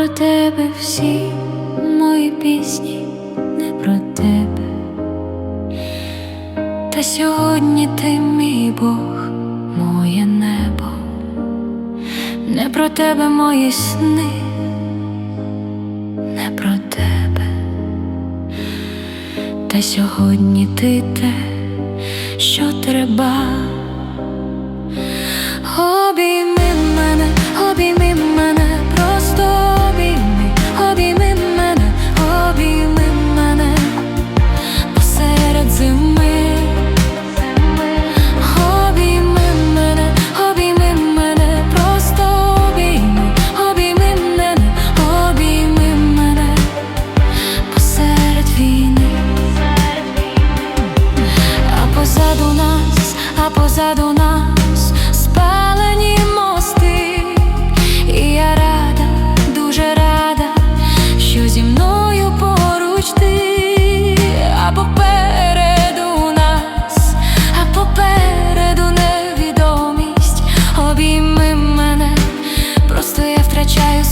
про тебе всі мої пісні, не про тебе. Та сьогодні ти мій Бог, моє небо, не про тебе мої сни, не про тебе. Та сьогодні ти те, що треба.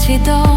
чи до.